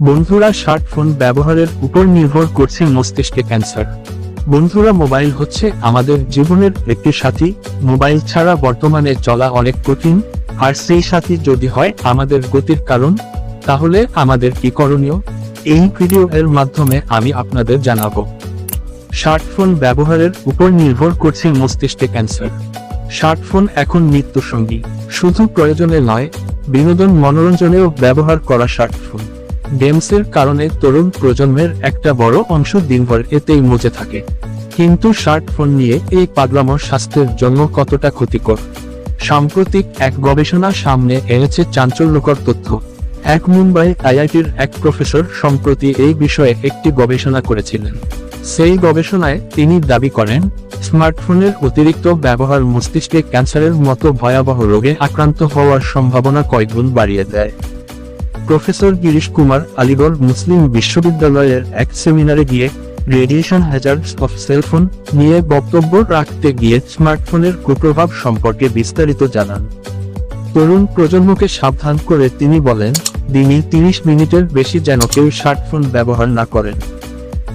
বন্ধুরা স্মার্টফোন ব্যবহারের উপর নির্ভর করছে মস্তিষ্কে ক্যান্সার বন্ধুরা মোবাইল হচ্ছে আমাদের জীবনের একটি সাথী। মোবাইল ছাড়া বর্তমানে চলা অনেক কঠিন। আর সেই সাথী যদি হয় আমাদের গতির কারণ, তাহলে আমাদের কি করণীয়? এই ভিডিও এর মাধ্যমে আমি আপনাদের জানাব। স্মার্টফোন ব্যবহারের উপর নির্ভর করছে মস্তিষ্কে ক্যান্সার স্মার্টফোন এখন নিত্য সঙ্গী শুধু প্রয়োজনে নয়, বিনোদন মনোরঞ্জনেও ব্যবহার করা স্মার্টফোন গেমসের কারণে তরুণ প্রজন্মের একটা বড় অংশ দিনভর এতেই মজে থাকে। কিন্তু স্মার্টফোন নিয়ে এই পাগলামো স্বাস্থ্যের জন্য কতটা ক্ষতিকর? সাম্প্রতিক এক গবেষণা সামনে এনেছে চাঞ্চল্যকর তথ্য। এক মুম্বাই আইআইটির এক প্রফেসর সম্প্রতি এই বিষয়ে একটি গবেষণা করেছিলেন। সেই গবেষণায় তিনি দাবি করেন, স্মার্টফোনের অতিরিক্ত ব্যবহার মস্তিষ্কে ক্যান্সারের মতো ভয়াবহ রোগে আক্রান্ত হওয়ার সম্ভাবনা কয়েকগুণ বাড়িয়ে দেয়। প্রফেসর গিরিশ কুমার আলিগড় মুসলিম বিশ্ববিদ্যালয়ের এক সেমিনারে গিয়ে রেডিয়েশন হ্যাজার্ডস অফ সেলফোন নিয়ে বক্তব্য রাখতে গিয়ে স্মার্টফোনের কুপ্রভাব সম্পর্কে বিস্তারিত জানান। তরুণ প্রজন্মকে সাবধান করে তিনি বলেন, দিনে তিরিশ মিনিটের বেশি যেন কেউ স্মার্টফোন ব্যবহার না করেন।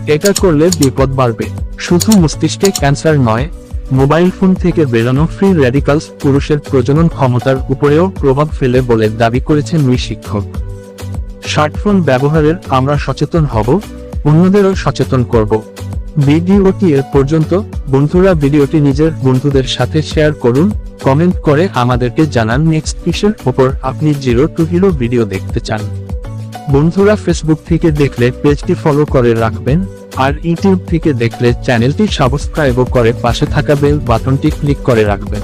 এটা করলে বিপদ বাড়বে। শুধু মস্তিষ্কে ক্যান্সার নয়, মোবাইল ফোন থেকে বেরোনো ফ্রি র্যাডিকালস পুরুষের প্রজনন ক্ষমতার উপরেও প্রভাব ফেলে বলে দাবি করেছেন ওই শিক্ষক স্মার্টফোন ব্যবহারের আমরা সচেতন হব, অন্যদেরও সচেতন করব। ভিডিওটি এর পর্যন্ত। বন্ধুরা, ভিডিওটি নিজের বন্ধুদের সাথে শেয়ার করুন, কমেন্ট করে আমাদেরকে জানান নেক্সট কিসের ওপর আপনি জিরো টু হিরো ভিডিও দেখতে চান। বন্ধুরা, ফেসবুক থেকে দেখলে পেজটি ফলো করে রাখবেন, আর ইউটিউব থেকে দেখলে চ্যানেলটি সাবস্ক্রাইব করে পাশে থাকা বেল বাটনটি ক্লিক করে রাখবেন।